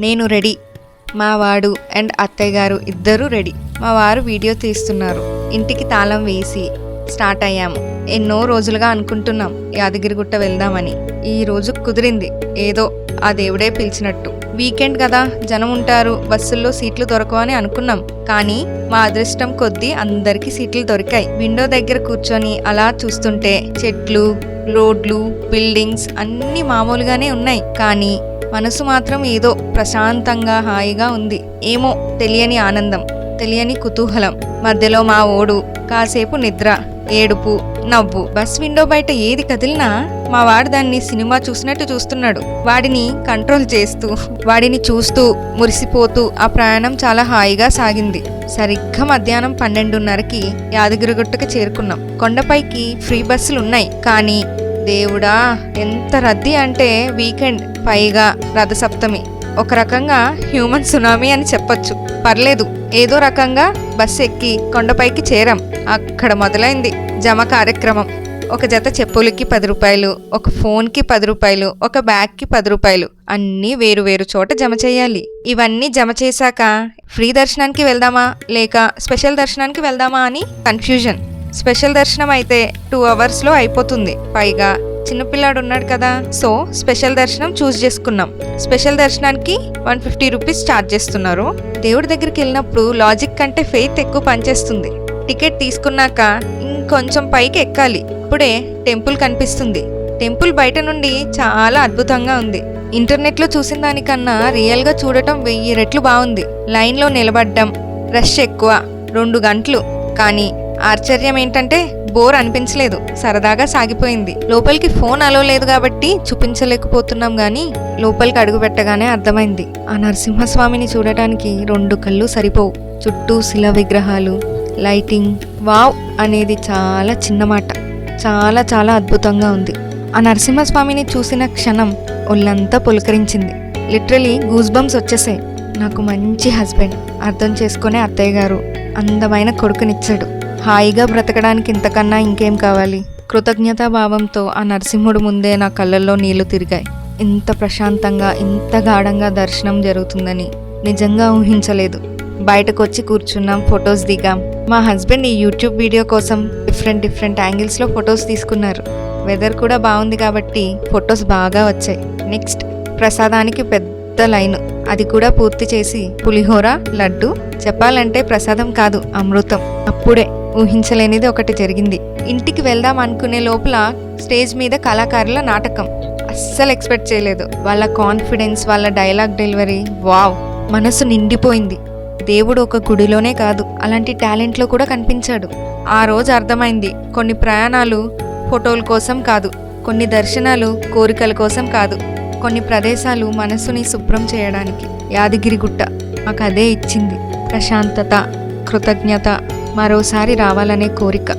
నేను రెడీ. మా వాడు అండ్ అత్తయ్య గారు ఇద్దరూ రెడీ. మా వారు వీడియో తీస్తున్నారు. ఇంటికి తాళం వేసి స్టార్ట్ అయ్యాము. ఎన్నో రోజులుగా అనుకుంటున్నాం యాదగిరిగుట్ట వెళ్దామని. ఈ రోజు కుదిరింది. ఏదో ఆ దేవుడే పిలిచినట్టు. వీకెండ్ కదా జనం ఉంటారు బస్సుల్లో సీట్లు దొరకవని అనుకున్నాం. కానీ మా అదృష్టం కొద్దీ అందరికీ సీట్లు దొరికాయి. విండో దగ్గర కూర్చొని అలా చూస్తుంటే చెట్లు రోడ్లు బిల్డింగ్స్ అన్నీ మామూలుగానే ఉన్నాయి. కానీ మనసు మాత్రం ఏదో ప్రశాంతంగా హాయిగా ఉంది. ఏమో తెలియని ఆనందం తెలియని కుతూహలం. మధ్యలో మా ఓడు కాసేపు నిద్ర ఏడుపు నవ్వు. బస్ విండో బయట ఏది కదిలినా మా వాడు దాన్ని సినిమా చూసినట్టు చూస్తున్నాడు. వాడిని కంట్రోల్ చేస్తూ వాడిని చూస్తూ మురిసిపోతూ ఆ ప్రయాణం చాలా హాయిగా సాగింది. సరిగ్గా మధ్యాహ్నం పన్నెండున్నరకి యాదగిరిగుట్టకు చేరుకున్నాం. కొండపైకి ఫ్రీ బస్సులు ఉన్నాయి కానీ దేవుడా ఎంత రద్దీ అంటే వీకెండ్ పైగా రథసప్తమి. ఒక రకంగా హ్యూమన్ సునామీ అని చెప్పొచ్చు. పర్లేదు ఏదో రకంగా బస్సు ఎక్కి కొండపైకి చేరాం. అక్కడ మొదలైంది జమ కార్యక్రమం. ఒక జత చెప్పులకి పది రూపాయలు ఒక ఫోన్కి పది రూపాయలు ఒక బ్యాగ్కి పది రూపాయలు. అన్నీ వేరు వేరు చోట జమ చేయాలి. ఇవన్నీ జమ చేశాక ఫ్రీ దర్శనానికి వెళ్దామా లేక స్పెషల్ దర్శనానికి వెళ్దామా అని కన్ఫ్యూజన్. స్పెషల్ దర్శనం అయితే టూ అవర్స్లో అయిపోతుంది. పైగా చిన్నపిల్లాడు ఉన్నాడు కదా సో స్పెషల్ దర్శనం చూస్ చేసుకున్నాం. స్పెషల్ దర్శనానికి వన్ ఫిఫ్టీ రూపీస్ ఛార్జ్ చేస్తున్నారు. దేవుడి దగ్గరికి వెళ్ళినప్పుడు లాజిక్ కంటే ఫెయిత్ ఎక్కువ పనిచేస్తుంది. టికెట్ తీసుకున్నాక ఇంకొంచెం పైకి ఎక్కాలి. ఇప్పుడే టెంపుల్ కనిపిస్తుంది. టెంపుల్ బయట నుండి చాలా అద్భుతంగా ఉంది. ఇంటర్నెట్లో చూసిన దానికన్నా రియల్గా చూడటం వెయ్యి రెట్లు బాగుంది. లైన్లో నిలబడ్డం రష్ ఎక్కువ రెండు గంటలు. కానీ ఆశ్చర్యం ఏంటంటే బోర్ అనిపించలేదు. సరదాగా సాగిపోయింది. లోపలికి ఫోన్ అలో లేదు కాబట్టి చూపించలేకపోతున్నాం గాని లోపలికి అడుగు పెట్టగానే అర్థమైంది. ఆ నరసింహస్వామిని చూడటానికి రెండు కళ్ళు సరిపోవు. చుట్టూ శిల విగ్రహాలు లైటింగ్ వావ్ అనేది చాలా చిన్న మాట. చాలా చాలా అద్భుతంగా ఉంది. ఆ నరసింహస్వామిని చూసిన క్షణం ఒళ్ళంతా పులకరించింది. లిటరలీ గూస్ బంప్స్ వచ్చేసాయి. నాకు మంచి హస్బెండ్. అర్థం చేసుకునే అత్తయ్య గారు అందమైన కొడుకునిచ్చాడు. హాయిగా బ్రతకడానికి ఇంతకన్నా ఇంకేం కావాలి? కృతజ్ఞతా భావంతో ఆ నరసింహుడు ముందే నా కళ్ళల్లో నీళ్ళు తిరిగాయి. ఇంత ప్రశాంతంగా ఇంత గాఢంగా దర్శనం జరుగుతుందని నిజంగా ఊహించలేదు. బయటకు వచ్చి కూర్చున్నాం ఫొటోస్ దిగాం. మా హస్బెండ్ ఈ యూట్యూబ్ వీడియో కోసం డిఫరెంట్ డిఫరెంట్ యాంగిల్స్లో ఫొటోస్ తీసుకున్నారు. వెదర్ కూడా బాగుంది కాబట్టి ఫొటోస్ బాగా వచ్చాయి. నెక్స్ట్ ప్రసాదానికి పెద్ద లైన్. అది కూడా పూర్తి చేసి పులిహోర లడ్డు చెప్పాలంటే ప్రసాదం కాదు అమృతం. అప్పుడే. ఊహించలేనిది ఒకటి జరిగింది. ఇంటికి వెళ్దాం అనుకునే లోపల స్టేజ్ మీద కళాకారుల నాటకం. అస్సలు ఎక్స్పెక్ట్ చేయలేదు. వాళ్ళ కాన్ఫిడెన్స్ వాళ్ళ డైలాగ్ డెలివరీ వావ్! మనసు నిండిపోయింది. దేవుడు ఒక గుడిలోనే కాదు అలాంటి టాలెంట్లో కూడా కనిపించాడు. ఆ రోజు అర్థమైంది. కొన్ని ప్రయాణాలు ఫోటోల కోసం కాదు కొన్ని దర్శనాలు కోరికల కోసం కాదు కొన్ని ప్రదేశాలు మనసుని శుభ్రం చేయడానికి. యాదగిరిగుట్ట మాకు అదే ఇచ్చింది. ప్రశాంతత కృతజ్ఞత మరోసారి రావాలనే కోరిక.